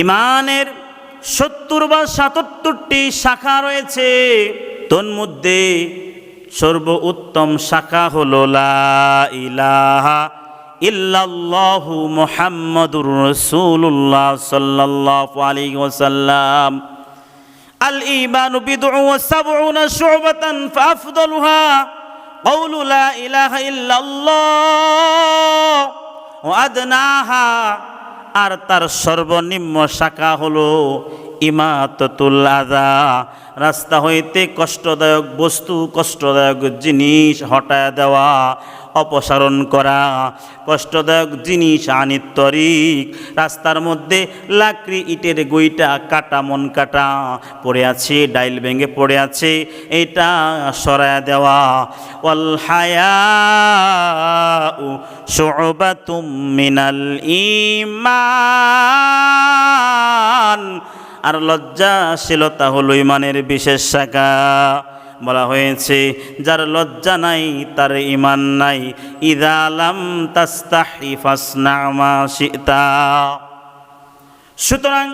ইমানের সত্তর বা সাতাত্তরটি শাখা রয়েছে তন্মধ্যে সর্ব উত্তম শাখা হলো লা ইলাহা ইল্লাল্লাহু মুহাম্মাদুর রাসূলুল্লাহ সাল্লাল্লাহু আলাইহি ওয়াসাল্লাম আল ঈমানু বিদউ ওয়া সাবউনা শু'বাতান ফাআফদালুহা قول لا إله إلا الله وأدناها আর তার সর্বনিম্ন শাখা হলো ইমাততুল আদা রাস্তা হইতে কষ্টদায়ক বস্তু, কষ্টদায়ক জিনিস হটায় দেওয়া। অপসারণ করা। কষ্টদায়ক জিনিস আনিত তরিক। রাস্তার মধ্যে লাকড়ি ইটের গুইটা কাটা মন কাটা। পড়ে আছে, ডাইল ভেঙে পড়ে আছে, এটা সরায় দেওয়া। ওয়াল হায়া শুবাতুম মিনাল ঈমান। আর লজ্জাশীলতা হলো ইমানের বিশেষ শাখা। বলা হয়েছে, যার লজ্জা নাই, তার ইমান নাই। ইদালাম সুতরাং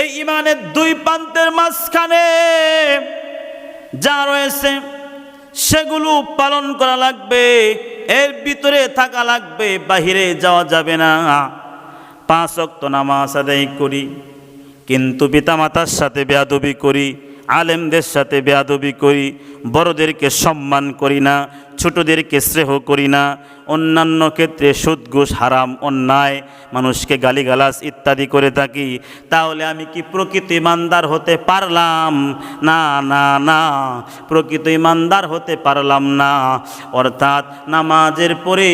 এই ইমানের দুই প্রান্তের মাঝখানে যা রয়েছে, সেগুলো পালন করা লাগবে, এর ভিতরে থাকা লাগবে, বাহিরে যাওয়া যাবে না। পাঁচ অক্ত নামাজ আদায় করি, কিন্তু পিতামাতার সাথে বেয়াদবি করি আলেমদের সাথে বেয়াদবি করি বড়দেরকে সম্মান করি না ছোটদেরকে স্নেহ করি না। অন্যান্য ক্ষেত্রে সুদ হারাম, অন্যায়, মানুষকে গালিগালাজ ইত্যাদি করে থাকি। তাহলে আমি কি প্রকৃত ইমানদার হতে পারলাম? না না না, প্রকৃত ইমানদার হতে পারলাম না। অর্থাৎ নামাজের পরে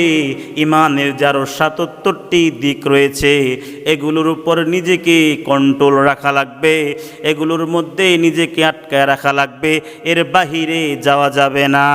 ইমানের যারো সাতাত্তরটি দিক রয়েছে, এগুলোর উপর নিজেকে কন্ট্রোল রাখা লাগবে। এগুলোর মধ্যে নিজেকে আটকায় রাখা লাগবে। এর বাহিরে যাওয়া যাবে না।